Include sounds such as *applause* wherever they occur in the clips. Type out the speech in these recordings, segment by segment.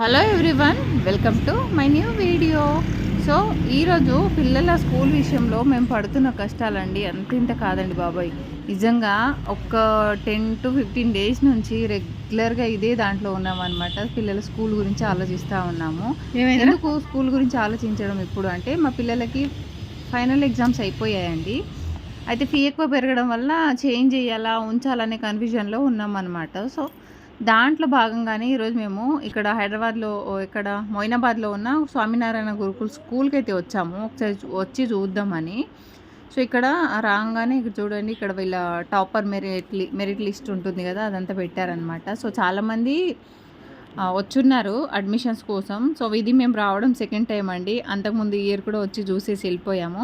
Hello everyone welcome to my new video so ఈరోజు పిల్లల school విషయంలో మేము పడుతున్న కష్టాలండి. అంత ఇంత కాదండి బాబాయ్. నిజంగా ఒక టెన్ టు ఫిఫ్టీన్ డేస్ నుంచి రెగ్యులర్గా ఇదే దాంట్లో ఉన్నామన్నమాట. పిల్లల స్కూల్ గురించి ఆలోచిస్తూ ఉన్నాము. ఎందుకు స్కూల్ గురించి ఆలోచించడం ఇప్పుడు అంటే మా పిల్లలకి ఫైనల్ ఎగ్జామ్స్ అయిపోయాయండి. అయితే ఫీ ఎక్కువ పెరగడం వల్ల చేంజ్ చేయాలా ఉంచాలనే కన్ఫ్యూజన్లో ఉన్నామన్నమాట. సో దాంట్లో భాగంగానే ఈరోజు మేము ఇక్కడ హైదరాబాద్లో ఇక్కడ మొయినాబాద్లో ఉన్న స్వామినారాయణ గురుకుల్ స్కూల్కి అయితే వచ్చాము. ఒకసారి వచ్చి చూద్దామని. సో ఇక్కడ రాగానే ఇక్కడ చూడండి ఇక్కడ వీళ్ళ టాపర్ మెరిట్ మెరిట్ లిస్ట్ ఉంటుంది కదా అదంతా పెట్టారనమాట సో చాలామంది వచ్చున్నారు అడ్మిషన్స్ కోసం. సో ఇది మేము రావడం సెకండ్ టైం అండి. అంతకుముందు ఇయర్ కూడా వచ్చి చూసేసి వెళ్ళిపోయాము.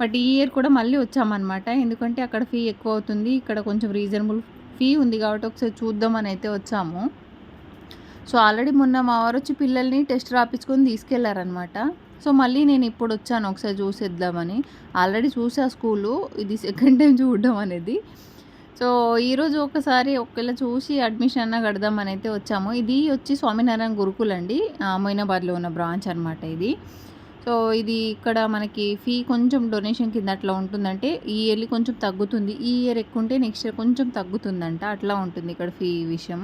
బట్ ఈ ఇయర్ కూడా మళ్ళీ వచ్చామన్నమాట. ఎందుకంటే అక్కడ ఫీ ఎక్కువ అవుతుంది. ఇక్కడ కొంచెం రీజనబుల్ ఫీ ఉంది కాబట్టి ఒకసారి చూద్దామని అయితే వచ్చాము. సో ఆల్రెడీ మొన్న మా వారు వచ్చి పిల్లల్ని టెస్ట్ రాపించుకొని తీసుకెళ్ళారనమాట సో మళ్ళీ నేను ఇప్పుడు వచ్చాను ఒకసారి చూసేద్దామని. ఆల్రెడీ చూసా స్కూలు ఇది సెకండ్ టైం చూడడం అనేది. సో ఈరోజు ఒకసారి ఒకవేళ చూసి అడ్మిషన్ అన్న కడదామని అయితే వచ్చాము. ఇది వచ్చి స్వామినారాయణ గురుకుల్ అండి మొయినాబాద్లో ఉన్న బ్రాంచ్ అనమాట ఇది. సో ఇది ఇక్కడ మనకి ఫీ కొంచెం డొనేషన్ కింద అట్లా ఉంటుందంటే ఈ ఇయర్లీ కొంచెం తగ్గుతుంది. ఈ ఇయర్ ఎక్కువ ఉంటే నెక్స్ట్ ఇయర్ కొంచెం తగ్గుతుందంట. అట్లా ఉంటుంది ఇక్కడ ఫీ విషయం.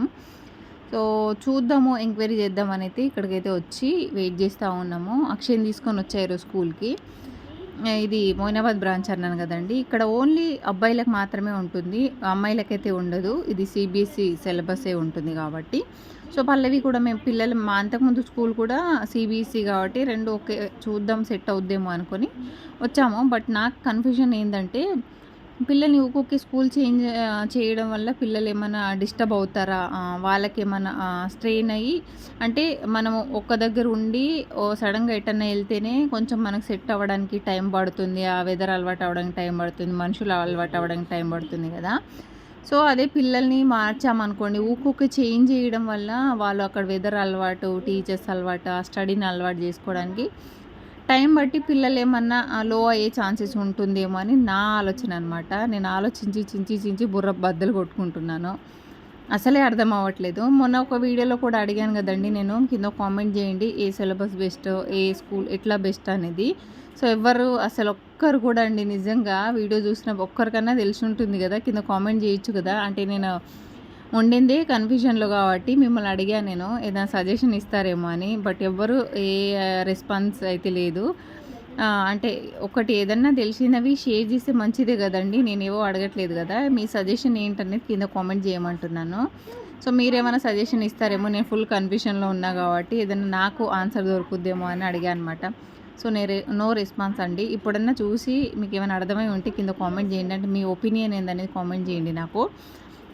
సో చూద్దాము ఎంక్వైరీ చేద్దామనైతే ఇక్కడికైతే వచ్చి వెయిట్ చేస్తూ ఉన్నాము. అక్షయ్ తీసుకొని వచ్చారు స్కూల్కి. ఇది మోయినాబాద్ బ్రాంచ్ అన్నాను కదండి. ఇక్కడ ఓన్లీ అబ్బాయిలకు మాత్రమే ఉంటుంది. అమ్మాయిలకైతే ఉండదు. ఇది సిబిఎస్ఈ సిలబసే ఉంటుంది కాబట్టి. సో పల్లవి కూడా మేము పిల్లలు మా అంతకుముందు స్కూల్ కూడా సిబిఎస్ఈ కాబట్టి రెండు ఒకే చూద్దాం సెట్ అవుద్దేమో అనుకొని వచ్చాము. బట్ నాకు కన్ఫ్యూజన్ ఏంటంటే పిల్లల్ని ఊకొకే స్కూల్ చేంజ్ చేయడం వల్ల పిల్లలు ఏమైనా డిస్టర్బ్ అవుతారా? వాళ్ళకి ఏమైనా స్ట్రెయిన్ అయ్యి అంటే మనం ఒక్క దగ్గర ఉండి ఓ సడన్గా ఎటన్నా వెళ్తేనే కొంచెం మనకు సెట్ అవ్వడానికి టైం పడుతుంది. ఆ వెదర్ అలవాటు అవ్వడానికి టైం పడుతుంది. మనుషులు అలవాటు అవ్వడానికి టైం పడుతుంది కదా. సో అదే పిల్లల్ని మార్చామనుకోండి. ఊకొక చేంజ్ చేయడం వల్ల వాళ్ళు అక్కడ వెదర్ అలవాటు టీచర్స్ అలవాటు ఆ స్టడీని అలవాటు చేసుకోవడానికి టైం బట్టి పిల్లలు ఏమన్నా లో అయ్యే ఛాన్సెస్ ఉంటుందేమో అని నా ఆలోచన అనమాట నేను ఆలోచించి చించి చించి బుర్ర బద్దలు కొట్టుకుంటున్నాను. అసలే అర్థం అవ్వట్లేదు. మొన్న ఒక వీడియోలో కూడా అడిగాను కదండి నేను కింద కామెంట్ చేయండి ఏ సిలబస్ బెస్ట్ ఏ స్కూల్ ఎట్లా బెస్ట్ అనేది. సో ఎవరు అసలు ఒక్కరు కూడా అండి నిజంగా వీడియో చూసిన ఒక్కరికన్నా తెలిసి ఉంటుంది కదా కింద కామెంట్ చేయొచ్చు కదా. అంటే నేను వండింది కన్ఫ్యూజన్లో కాబట్టి మిమ్మల్ని అడిగాను నేను. ఏదైనా సజెషన్ ఇస్తారేమో అని. బట్ ఎవ్వరు ఏ రెస్పాన్స్ అయితే లేదు. అంటే ఒకటి ఏదన్నా తెలిసినవి షేర్ చేస్తే మంచిదే కదండి. నేను ఏవో అడగట్లేదు కదా. మీ సజెషన్ ఏంటనేది కింద కామెంట్ చేయమంటున్నాను. సో మీరేమైనా సజెషన్ ఇస్తారేమో. నేను ఫుల్ కన్ఫ్యూషన్లో ఉన్నా కాబట్టి ఏదైనా నాకు ఆన్సర్ దొరుకుద్దేమో అని అడిగా అనమాట సో నేను నో రెస్పాన్స్ అండి. ఇప్పుడన్నా చూసి మీకు ఏమైనా అర్థమై ఉంటే కింద కామెంట్ చేయండి. అంటే మీ ఒపీనియన్ ఏందనేది కామెంట్ చేయండి నాకు.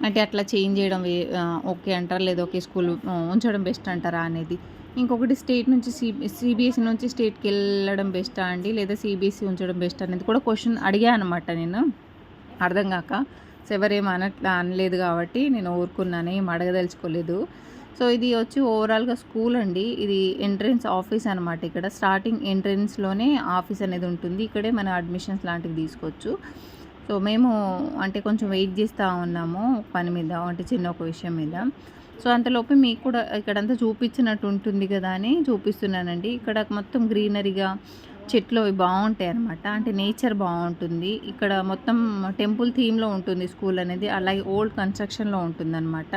అంటే అట్లా చేంజ్ చేయడం వే- ఓకే అంటారా? లేదా ఒకే స్కూల్ ఉంచడం బెస్ట్ అంటారా అనేది. ఇంకొకటి స్టేట్ నుంచి సి సిబిఎస్ఈ నుంచి స్టేట్కి వెళ్ళడం బెస్టా అండి? లేదా సిబిఎస్ఈ ఉంచడం బెస్ట్ అనేది కూడా క్వశ్చన్ అడిగా అనమాట నేను. అర్థం కాక. సో ఎవరేం అనట్లా అనలేదు కాబట్టి నేను ఊరుకున్నాను ఏం అడగదలుచుకోలేదు. సో ఇది వచ్చి ఓవరాల్గా స్కూల్ అండి. ఇది ఎంట్రన్స్ ఆఫీస్ అనమాట ఇక్కడ. స్టార్టింగ్ ఎంట్రన్స్లోనే ఆఫీస్ అనేది ఉంటుంది. ఇక్కడే మన అడ్మిషన్స్ లాంటివి తీసుకోవచ్చు. సో మేము అంటే కొంచెం వెయిట్ చేస్తూ ఉన్నాము పని మీద అంటే చిన్న ఒక విషయం మీద. సో అంతలోపు మీకు కూడా ఇక్కడంతా చూపించినట్టు ఉంటుంది కదా అని చూపిస్తున్నానండి. ఇక్కడ మొత్తం గ్రీనరీగా చెట్లు అవి బాగుంటాయి అనమాట అంటే నేచర్ బాగుంటుంది. ఇక్కడ మొత్తం టెంపుల్ థీమ్లో ఉంటుంది స్కూల్ అనేది. అలాగే ఓల్డ్ కన్స్ట్రక్షన్లో ఉంటుంది అనమాట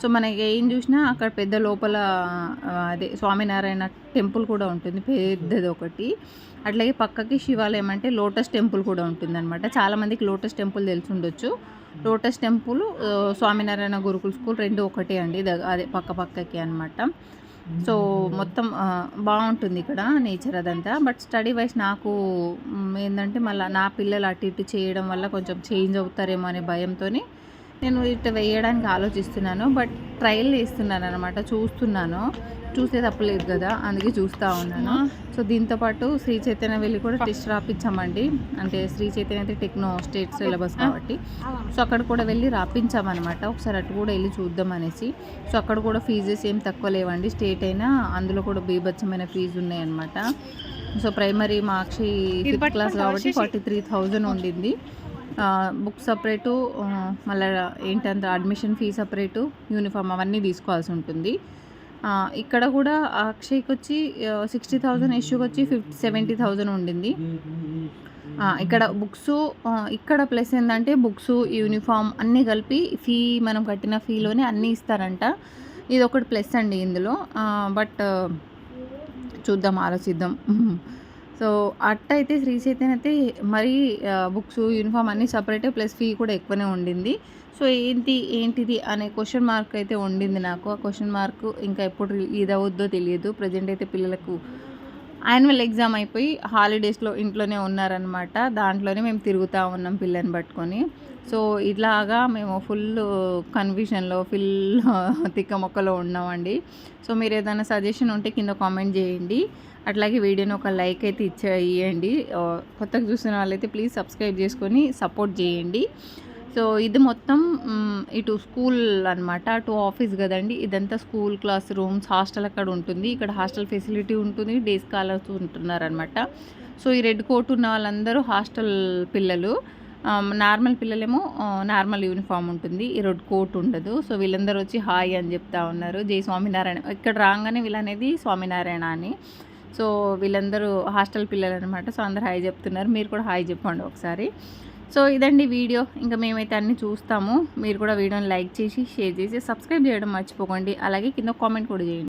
సో మనకి ఏం చూసినా అక్కడ పెద్ద లోపల అదే స్వామినారాయణ టెంపుల్ కూడా ఉంటుంది పెద్దది ఒకటి. అట్లాగే పక్కకి శివాలయం అంటే లోటస్ టెంపుల్ కూడా ఉంటుంది అనమాట చాలామందికి లోటస్ టెంపుల్ తెలిసి ఉండొచ్చు. Lotus temple Swaminarayan Gurukul school రెండు ఒకటే అండి అదే పక్క పక్కకి అనమాట సో మొత్తం బాగుంటుంది ఇక్కడ నేచర్ అదంతా. బట్ స్టడీ వైజ్ నాకు ఏంటంటే మళ్ళీ నా పిల్లలు అటు ఇటు చేయడం వల్ల కొంచెం చేంజ్ అవుతారేమో అనే భయంతో నేను ఇటు వేయడానికి ఆలోచిస్తున్నాను బట్ ట్రయల్ వేస్తున్నాను అనమాట చూస్తున్నాను చూసే తప్పలేదు కదా అందుకే చూస్తూ ఉన్నాను. సో దీంతో పాటు శ్రీ చైతన్య వెళ్ళి కూడా టెస్ట్ రాపించామండి అంటే శ్రీ చైతన్య అయితే టెక్నో స్టేట్ సిలబస్ కాబట్టి. సో అక్కడ కూడా వెళ్ళి రాపించామన్నమాట ఒకసారి అటు కూడా వెళ్ళి చూద్దాం అనేసి. సో అక్కడ కూడా ఫీజెస్ ఏం తక్కువ లేవండి. స్టేట్ అయినా అందులో కూడా బీభత్సమైన ఫీజు ఉన్నాయన్నమాట. So primary marks fifth class కాబట్టి ఫార్టీ త్రీ థౌజండ్ ఉండింది. బుక్ సపరేటు మళ్ళీ ఏంటంటే అడ్మిషన్ ఫీ సపరేటు యూనిఫామ్ అవన్నీ తీసుకోవాల్సి ఉంటుంది. ఇక్కడ కూడా అక్షయ్కి వచ్చి సిక్స్టీ థౌజండ్ ఇష్యూకి వచ్చి ఫిఫ్టీ సెవెంటీ థౌజండ్ ఉండింది. ఇక్కడ బుక్స్ ఇక్కడ ప్లస్ ఏంటంటే బుక్స్ యూనిఫామ్ అన్నీ కలిపి ఫీ మనం కట్టిన ఫీలోనే అన్నీ ఇస్తారంట. ఇది ఒకటి ప్లస్ అండి ఇందులో. బట్ చూద్దాం ఆలోచిద్దాం. సో అట్ట అయితే శ్రీ చైతన్య అయితే మరీ బుక్స్ యూనిఫామ్ అన్నీ సపరేటే ప్లస్ ఫీ కూడా ఎక్కువనే ఉండింది. సో ఏంటి ఏంటిది అనే క్వశ్చన్ మార్క్ అయితే ఉండింది నాకు. ఆ క్వశ్చన్ మార్క్ ఇంకా ఎప్పుడు ఇది అవుద్దో తెలియదు. ప్రజెంట్ అయితే పిల్లలకు యాన్యువల్ ఎగ్జామ్ అయిపోయి హాలిడేస్లో ఇంట్లోనే ఉన్నారనమాట దాంట్లోనే మేము తిరుగుతూ ఉన్నాం పిల్లని పట్టుకొని. సో ఇలాగా మేము ఫుల్ కన్ఫ్యూషన్లో ఫుల్ *laughs* తిక్క మొక్కలో ఉన్నామండి. సో మీరు ఏదైనా సజెషన్ ఉంటే కింద కామెంట్ చేయండి. అట్లాగే వీడియోని ఒక లైక్ అయితే ఇచ్చే ఇవ్వండి కొత్తగా చూసిన వాళ్ళైతే ప్లీజ్ సబ్స్క్రైబ్ చేసుకొని సపోర్ట్ చేయండి. సో ఇది మొత్తం ఇటు స్కూల్ అనమాట అటు ఆఫీస్ కదండి. ఇదంతా స్కూల్ క్లాస్ రూమ్స్ హాస్టల్ అక్కడ ఉంటుంది. ఇక్కడ హాస్టల్ ఫెసిలిటీ ఉంటుంది డే స్కాలర్స్ ఉంటున్నారనమాట సో ఈ రెడ్ కోట్ ఉన్న వాళ్ళందరూ హాస్టల్ పిల్లలు. నార్మల్ పిల్లలేమో నార్మల్ యూనిఫామ్ ఉంటుంది. ఈ రెడ్ కోట్ ఉండదు. సో వీళ్ళందరూ వచ్చి హాయ్ అని చెప్తా ఉన్నారు. జై స్వామినారాయణ. ఇక్కడ రాగానే వీళ్ళనేది స్వామినారాయణ అని సో వీళ్ళందరూ హాస్టల్ పిల్లలు అనమాట సో అందరు హాయ్ చెప్తున్నారు. మీరు కూడా హాయ్ చెప్పండి ఒకసారి. సో ఇదండి వీడియో. ఇంకా మేమైతే అన్నీ చూస్తాము. మీరు కూడా వీడియోని లైక్ చేసి షేర్ చేసి సబ్స్క్రైబ్ చేయడం మర్చిపోకండి. అలాగే కింద కామెంట్ కూడా చేయండి.